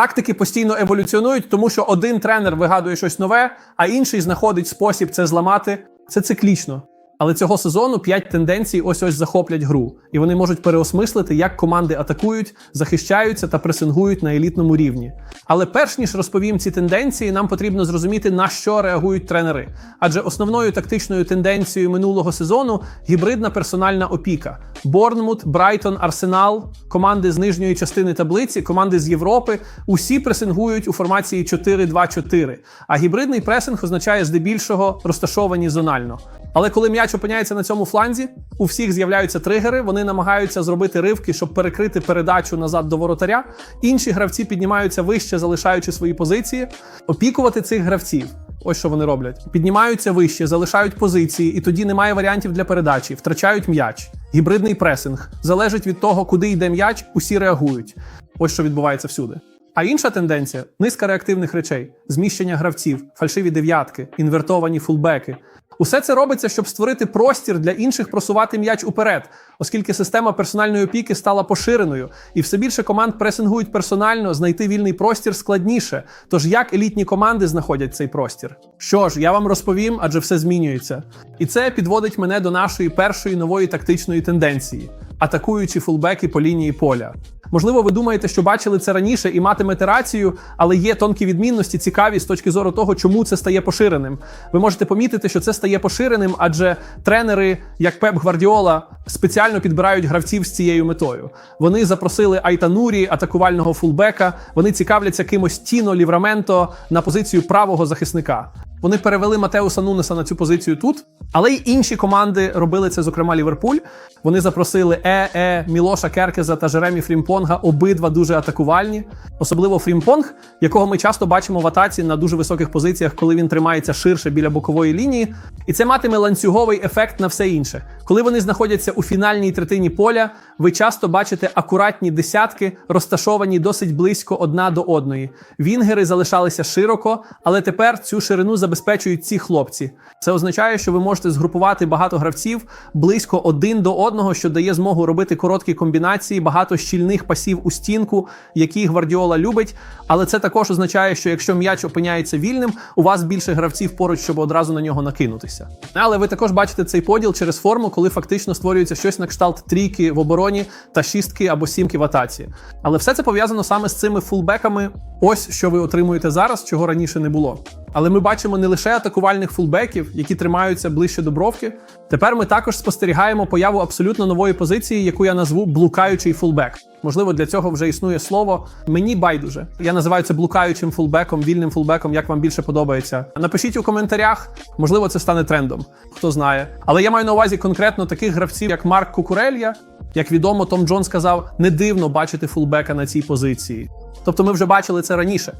Тактики постійно еволюціонують, тому що один тренер вигадує щось нове, а інший знаходить спосіб це зламати. Це циклічно. Але цього сезону п'ять тенденцій ось ось захоплять гру, і вони можуть переосмислити, як команди атакують, захищаються та пресингують на елітному рівні. Але перш ніж розповім ці тенденції, нам потрібно зрозуміти, на що реагують тренери. Адже основною тактичною тенденцією минулого сезону гібридна персональна опіка. Борнмут, Брайтон, Арсенал, команди з нижньої частини таблиці, команди з Європи усі пресингують у формації 4-2-4. А гібридний пресинг означає здебільшого розташовані зонально. Але коли м'яч опиняється на цьому фланзі, у всіх з'являються тригери, вони намагаються зробити ривки, щоб перекрити передачу назад до воротаря. Інші гравці піднімаються вище, залишаючи свої позиції. Опікувати цих гравців. Ось що вони роблять: піднімаються вище, залишають позиції, і тоді немає варіантів для передачі, втрачають м'яч. Гібридний пресинг залежить від того, куди йде м'яч, усі реагують. Ось що відбувається всюди. А інша тенденція низка реактивних речей: зміщення гравців, фальшиві дев'ятки, інвертовані фулбеки. Усе це робиться, щоб створити простір для інших просувати м'яч уперед, оскільки система персональної опіки стала поширеною, і все більше команд пресингують персонально, знайти вільний простір складніше. Тож як елітні команди знаходять цей простір? Що ж, я вам розповім, адже все змінюється. І це підводить мене до нашої першої нової тактичної тенденції атакуючі фулбеки по лінії поля. Можливо, ви думаєте, що бачили це раніше і матимете рацію, але є тонкі відмінності, цікаві з точки зору того, чому це стає поширеним. Ви можете помітити, що це стає поширеним, адже тренери, як Пеп Гвардіола, спеціально підбирають гравців з цією метою. Вони запросили Айтанурі, атакувального фулбека. Вони цікавляться кимось Тіно Лівраменто на позицію правого захисника. Вони перевели Матеуса Нунеса на цю позицію тут, але й інші команди робили це, зокрема Ліверпуль. Вони запросили Е, Е, Мілоша Керкеза та Жеремі Фрімпонга, обидва дуже атакувальні. Особливо Фрімпонг, якого ми часто бачимо в атаці на дуже високих позиціях, коли він тримається ширше біля бокової лінії. І це матиме ланцюговий ефект на все інше. Коли вони знаходяться у фінальній третині поля, ви часто бачите акуратні десятки, розташовані досить близько одна до одної. Вінгери залишалися широко, але тепер цю ширину забезпечують ці хлопці. Це означає, що ви можете згрупувати багато гравців близько один до одного, що дає змогу робити короткі комбінації, багато щільних пасів у стінку, які Гвардіола любить. Але це також означає, що якщо м'яч опиняється вільним, у вас більше гравців поруч, щоб одразу на нього накинутися. Але ви також бачите цей поділ через форму, коли фактично створюється щось на кшталт трійки в обороні та шістки або сімки в атаці. Але все це пов'язано саме з цими фулбеками. Ось що ви отримуєте зараз, чого раніше не було. Але ми бачимо не лише атакувальних фулбеків, які тримаються ближче до бровки. Тепер ми також спостерігаємо появу абсолютно нової позиції, яку я назву блукаючий фулбек. Можливо, для цього вже існує слово. Мені байдуже. Я називаю це блукаючим фулбеком, вільним фулбеком, як вам більше подобається. Напишіть у коментарях, можливо, це стане трендом. Хто знає. Але я маю на увазі конкретно таких гравців, як Марк Кукурелья. Як відомо, Том Джон сказав, не дивно бачити фулбека на цій позиції. Тобто ми вже бачили це раніше.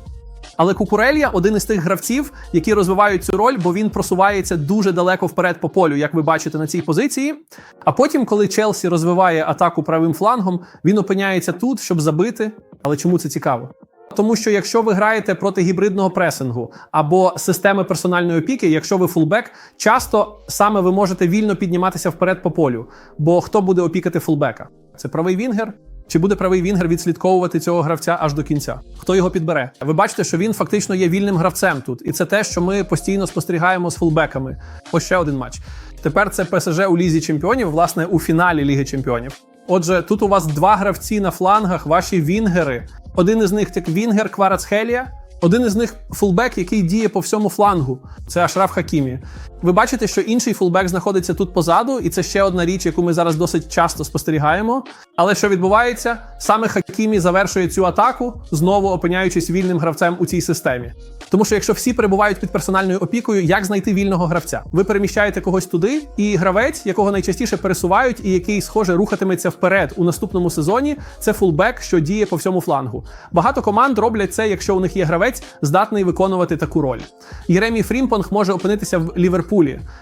Але Кукурелья один із тих гравців, які розвивають цю роль, бо він просувається дуже далеко вперед по полю, як ви бачите на цій позиції. А потім, коли Челсі розвиває атаку правим флангом, він опиняється тут, щоб забити. Але чому це цікаво? Тому що якщо ви граєте проти гібридного пресингу або системи персональної опіки, якщо ви фулбек, часто саме ви можете вільно підніматися вперед по полю. Бо хто буде опікати фулбека? Це правий вінгер. Чи буде правий вінгер відслідковувати цього гравця аж до кінця? Хто його підбере? Ви бачите, що він фактично є вільним гравцем тут, і це те, що ми постійно спостерігаємо з фулбеками. Ось ще один матч. Тепер це ПСЖ у лізі чемпіонів, власне, у фіналі Ліги Чемпіонів. Отже, тут у вас два гравці на флангах, ваші вінгери. Один із них так Вінгер Кварацхелія, один із них фулбек, який діє по всьому флангу. Це Ашраф Хакімі. Ви бачите, що інший фулбек знаходиться тут позаду, і це ще одна річ, яку ми зараз досить часто спостерігаємо. Але що відбувається? Саме Хакімі завершує цю атаку, знову опиняючись вільним гравцем у цій системі. Тому що якщо всі перебувають під персональною опікою, як знайти вільного гравця? Ви переміщаєте когось туди, і гравець, якого найчастіше пересувають, і який, схоже, рухатиметься вперед у наступному сезоні, це фулбек, що діє по всьому флангу. Багато команд роблять це, якщо у них є гравець, здатний виконувати таку роль. Єремій Фрімпонг може опинитися в Ліверпулі.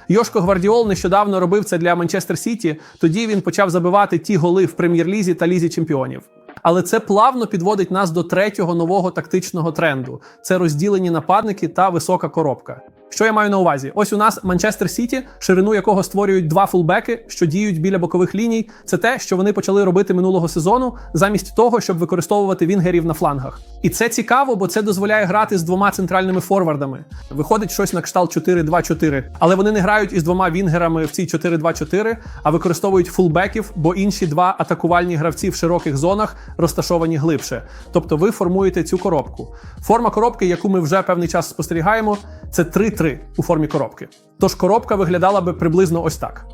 Йошко Гвардіол нещодавно робив це для Манчестер Сіті. Тоді він почав забивати ті голи в прем'єр-лізі та лізі чемпіонів. Але це плавно підводить нас до третього нового тактичного тренду: це розділені нападники та висока коробка. Що я маю на увазі? Ось у нас Манчестер Сіті, ширину якого створюють два фулбеки, що діють біля бокових ліній. Це те, що вони почали робити минулого сезону, замість того, щоб використовувати вінгерів на флангах. І це цікаво, бо це дозволяє грати з двома центральними форвардами. Виходить щось на кшталт 4-2-4. Але вони не грають із двома вінгерами в цій 4-2-4, а використовують фулбеків, бо інші два атакувальні гравці в широких зонах розташовані глибше. Тобто ви формуєте цю коробку. Форма коробки, яку ми вже певний час спостерігаємо, це 3-3 у формі коробки. Тож коробка виглядала би приблизно ось так.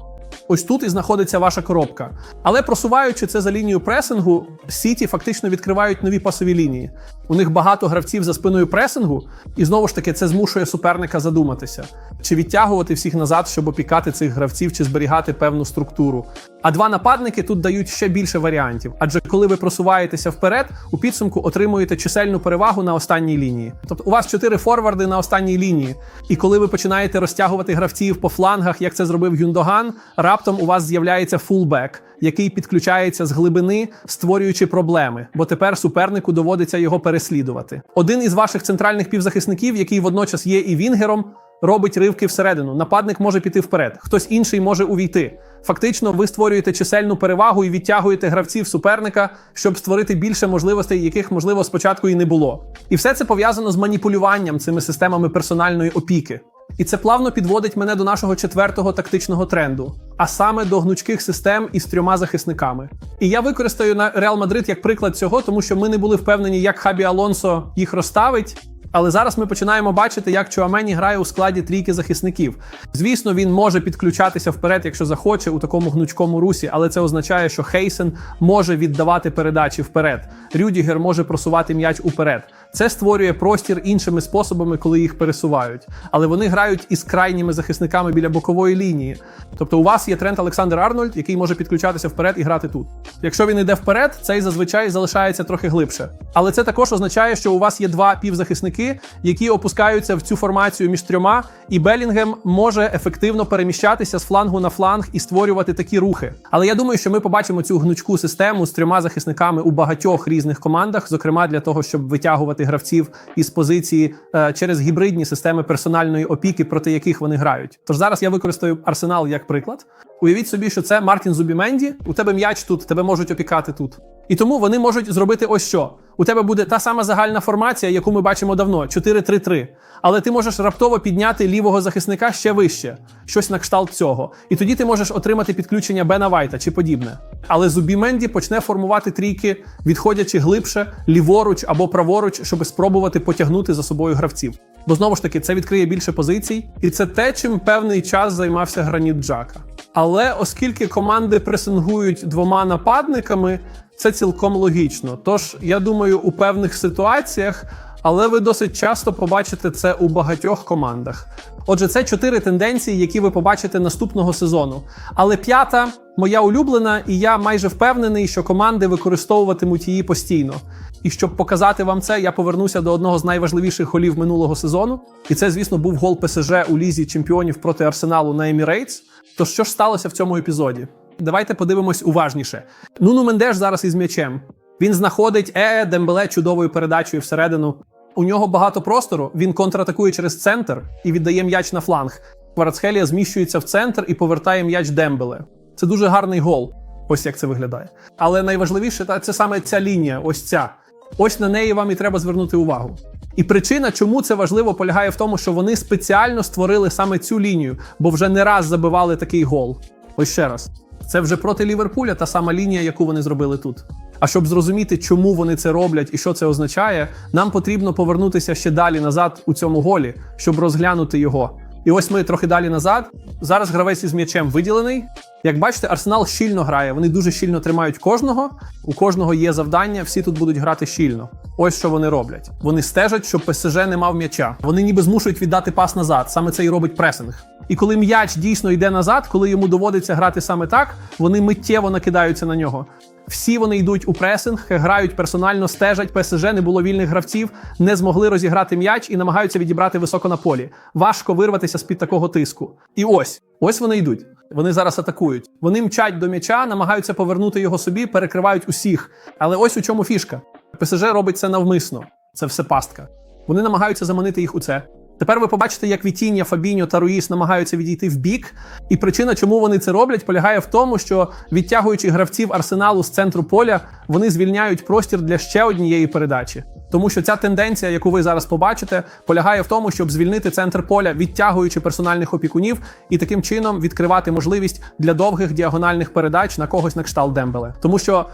Ось тут і знаходиться ваша коробка. Але просуваючи це за лінію пресингу, Сіті фактично відкривають нові пасові лінії. У них багато гравців за спиною пресингу, і знову ж таки це змушує суперника задуматися, чи відтягувати всіх назад, щоб опікати цих гравців, чи зберігати певну структуру. А два нападники тут дають ще більше варіантів. Адже коли ви просуваєтеся вперед, у підсумку отримуєте чисельну перевагу на останній лінії. Тобто у вас чотири форварди на останній лінії. І коли ви починаєте розтягувати гравців по флангах, як це зробив Юндоган, раптом у вас з'являється фулбек, який підключається з глибини, створюючи проблеми, бо тепер супернику доводиться його переслідувати. Один із ваших центральних півзахисників, який водночас є і вінгером, робить ривки всередину. Нападник може піти вперед, хтось інший може увійти. Фактично, ви створюєте чисельну перевагу і відтягуєте гравців суперника, щоб створити більше можливостей, яких можливо спочатку і не було. І все це пов'язано з маніпулюванням цими системами персональної опіки. І це плавно підводить мене до нашого четвертого тактичного тренду, а саме до гнучких систем із трьома захисниками. І я використаю на Реал Мадрид як приклад цього, тому що ми не були впевнені, як Хабі Алонсо їх розставить. Але зараз ми починаємо бачити, як Чуамені грає у складі трійки захисників. Звісно, він може підключатися вперед, якщо захоче, у такому гнучкому русі, але це означає, що Хейсен може віддавати передачі вперед. Рюдігер може просувати м'яч уперед. Це створює простір іншими способами, коли їх пересувають. Але вони грають із крайніми захисниками біля бокової лінії. Тобто, у вас є тренд Олександр Арнольд, який може підключатися вперед і грати тут. Якщо він йде вперед, цей зазвичай залишається трохи глибше. Але це також означає, що у вас є два півзахисники, які опускаються в цю формацію між трьома, і Белінгем може ефективно переміщатися з флангу на фланг і створювати такі рухи. Але я думаю, що ми побачимо цю гнучку систему з трьома захисниками у багатьох різних командах, зокрема для того, щоб витягувати гравців із позиції е, через гібридні системи персональної опіки, проти яких вони грають. Тож зараз я використаю арсенал як приклад. Уявіть собі, що це Мартін Зубіменді. У тебе м'яч тут, тебе можуть опікати тут. І тому вони можуть зробити ось що. У тебе буде та сама загальна формація, яку ми бачимо давно 4-3-3. Але ти можеш раптово підняти лівого захисника ще вище, щось на кшталт цього. І тоді ти можеш отримати підключення Бена Вайта чи подібне. Але Зубіменді почне формувати трійки, відходячи глибше, ліворуч або праворуч, щоб спробувати потягнути за собою гравців. Бо знову ж таки це відкриє більше позицій, і це те, чим певний час займався граніт Джака. Але оскільки команди пресингують двома нападниками, це цілком логічно. Тож я думаю, у певних ситуаціях, але ви досить часто побачите це у багатьох командах. Отже, це чотири тенденції, які ви побачите наступного сезону. Але п'ята моя улюблена, і я майже впевнений, що команди використовуватимуть її постійно. І щоб показати вам це, я повернуся до одного з найважливіших голів минулого сезону. І це, звісно, був гол ПСЖ у лізі чемпіонів проти Арсеналу на Емірейтс. То що ж сталося в цьому епізоді? Давайте подивимось уважніше. Нуну Мендеш зараз із м'ячем. Він знаходить Е Дембеле чудовою передачею всередину. У нього багато простору. Він контратакує через центр і віддає м'яч на фланг. Кварацхелія зміщується в центр і повертає м'яч Дембеле. Це дуже гарний гол. Ось як це виглядає. Але найважливіше це саме ця лінія. Ось ця. Ось на неї вам і треба звернути увагу. І причина, чому це важливо, полягає в тому, що вони спеціально створили саме цю лінію, бо вже не раз забивали такий гол. Ось ще раз. Це вже проти Ліверпуля та сама лінія, яку вони зробили тут. А щоб зрозуміти, чому вони це роблять і що це означає, нам потрібно повернутися ще далі назад у цьому голі, щоб розглянути його. І ось ми трохи далі назад. Зараз гравець із м'ячем виділений. Як бачите, арсенал щільно грає. Вони дуже щільно тримають кожного. У кожного є завдання, всі тут будуть грати щільно. Ось що вони роблять. Вони стежать, щоб ПСЖ не мав м'яча. Вони ніби змушують віддати пас назад. Саме це і робить пресинг. І коли м'яч дійсно йде назад, коли йому доводиться грати саме так, вони миттєво накидаються на нього. Всі вони йдуть у пресинг, грають персонально, стежать. ПСЖ не було вільних гравців, не змогли розіграти м'яч і намагаються відібрати високо на полі. Важко вирватися з під такого тиску. І ось ось вони йдуть. Вони зараз атакують. Вони мчать до м'яча, намагаються повернути його собі, перекривають усіх. Але ось у чому фішка. ПСЖ робить це навмисно. Це все пастка. Вони намагаються заманити їх у це. Тепер ви побачите, як Вітіння, Фабіньо та Руїс намагаються відійти в бік. І причина, чому вони це роблять, полягає в тому, що відтягуючи гравців арсеналу з центру поля, вони звільняють простір для ще однієї передачі. Тому що ця тенденція, яку ви зараз побачите, полягає в тому, щоб звільнити центр поля, відтягуючи персональних опікунів, і таким чином відкривати можливість для довгих діагональних передач на когось на кшталт Дембеле. Тому що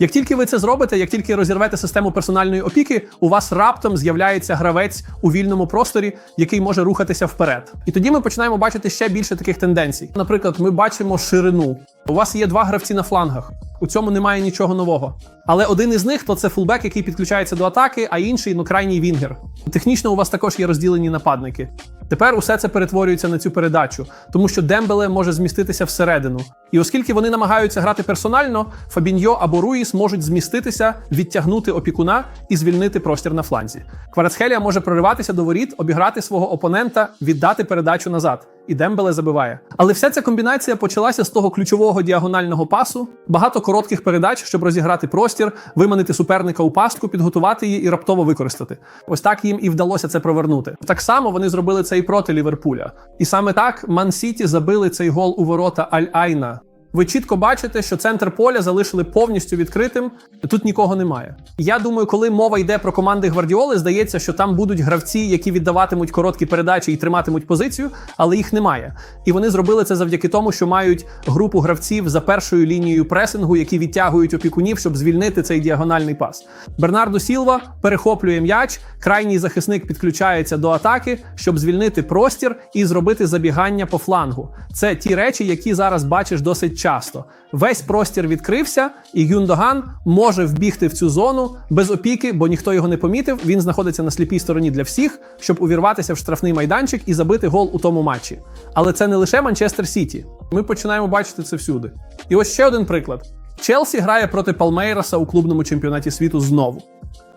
як тільки ви це зробите, як тільки розірвете систему персональної опіки, у вас раптом з'являється гравець у вільному просторі, який може рухатися вперед. І тоді ми починаємо бачити ще більше таких тенденцій. Наприклад, ми бачимо ширину. У вас є два гравці на флангах. У цьому немає нічого нового. Але один із них то це фулбек, який підключається до атаки, а інший ну крайній вінгер. Технічно у вас також є розділені нападники. Тепер усе це перетворюється на цю передачу, тому що Дембеле може зміститися всередину. І оскільки вони намагаються грати персонально, Фабіньо або Руїс можуть зміститися, відтягнути опікуна і звільнити простір на фланзі. Кварацхелія може прориватися до воріт, обіграти свого опонента, віддати передачу назад. І Дембеле забиває. Але вся ця комбінація почалася з того ключового діагонального пасу, багато коротких передач, щоб розіграти простір, виманити суперника у пастку, підготувати її і раптово використати. Ось так їм і вдалося це провернути. Так само вони зробили це і проти Ліверпуля. І саме так Ман Сіті забили цей гол у ворота Аль-Айна. Ви чітко бачите, що центр поля залишили повністю відкритим. Тут нікого немає. Я думаю, коли мова йде про команди Гвардіоли, здається, що там будуть гравці, які віддаватимуть короткі передачі і триматимуть позицію, але їх немає. І вони зробили це завдяки тому, що мають групу гравців за першою лінією пресингу, які відтягують опікунів, щоб звільнити цей діагональний пас. Бернардо Сілва перехоплює м'яч. Крайній захисник підключається до атаки, щоб звільнити простір і зробити забігання по флангу. Це ті речі, які зараз бачиш досить часто. Весь простір відкрився, і Гюндоган може вбігти в цю зону без опіки, бо ніхто його не помітив. Він знаходиться на сліпій стороні для всіх, щоб увірватися в штрафний майданчик і забити гол у тому матчі. Але це не лише Манчестер Сіті. Ми починаємо бачити це всюди. І ось ще один приклад: Челсі грає проти Палмейраса у клубному чемпіонаті світу знову.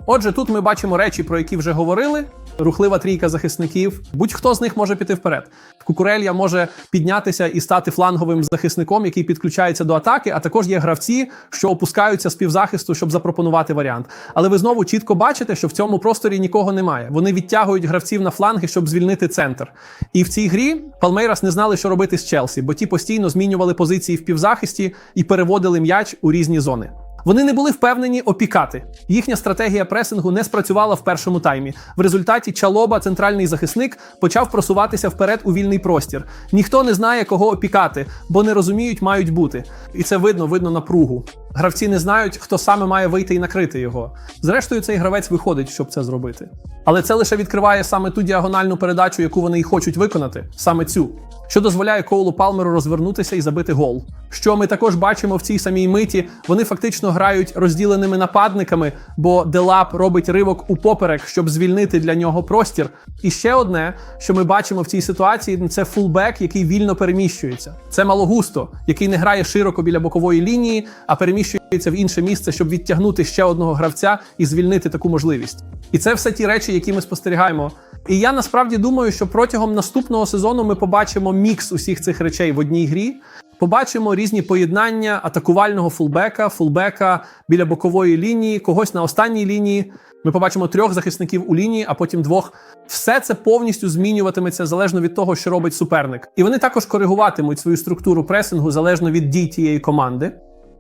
Отже, тут ми бачимо речі, про які вже говорили. Рухлива трійка захисників. Будь-хто з них може піти вперед. Кукурелья може піднятися і стати фланговим захисником, який підключається до атаки. А також є гравці, що опускаються з півзахисту, щоб запропонувати варіант. Але ви знову чітко бачите, що в цьому просторі нікого немає. Вони відтягують гравців на фланги, щоб звільнити центр. І в цій грі Палмейрас не знали, що робити з Челсі, бо ті постійно змінювали позиції в півзахисті і переводили м'яч у різні зони. Вони не були впевнені опікати. Їхня стратегія пресингу не спрацювала в першому таймі. В результаті Чалоба, центральний захисник, почав просуватися вперед у вільний простір. Ніхто не знає, кого опікати, бо не розуміють, мають бути. І це видно, видно напругу. Гравці не знають, хто саме має вийти і накрити його. Зрештою, цей гравець виходить, щоб це зробити. Але це лише відкриває саме ту діагональну передачу, яку вони й хочуть виконати, саме цю, що дозволяє Коулу Палмеру розвернутися і забити гол. Що ми також бачимо в цій самій миті, вони фактично грають розділеними нападниками, бо Делап робить ривок у поперек, щоб звільнити для нього простір. І ще одне, що ми бачимо в цій ситуації, це фулбек, який вільно переміщується. Це Малогусто, який не грає широко біля бокової лінії, а переміщується в інше місце, щоб відтягнути ще одного гравця і звільнити таку можливість. І це все ті речі, які ми спостерігаємо. І я насправді думаю, що протягом наступного сезону ми побачимо мікс усіх цих речей в одній грі. Побачимо різні поєднання атакувального фулбека, фулбека біля бокової лінії, когось на останній лінії. Ми побачимо трьох захисників у лінії, а потім двох. Все це повністю змінюватиметься залежно від того, що робить суперник. І вони також коригуватимуть свою структуру пресингу залежно від дій тієї команди.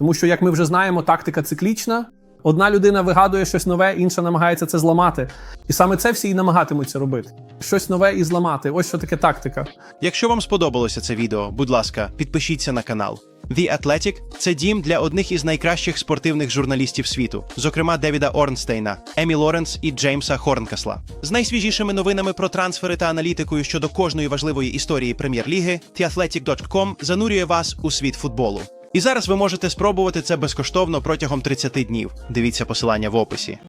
Тому що, як ми вже знаємо, тактика циклічна. Одна людина вигадує щось нове, інша намагається це зламати. І саме це всі і намагатимуться робити. Щось нове і зламати. Ось що таке тактика. Якщо вам сподобалося це відео, будь ласка, підпишіться на канал. The Athletic – це дім для одних із найкращих спортивних журналістів світу, зокрема Девіда Орнстейна, Емі Лоренс і Джеймса Хорнкасла. З найсвіжішими новинами про трансфери та аналітикою щодо кожної важливої історії прем'єр-ліги, TheAthletic.com занурює вас у світ футболу. І зараз ви можете спробувати це безкоштовно протягом 30 днів. Дивіться посилання в описі.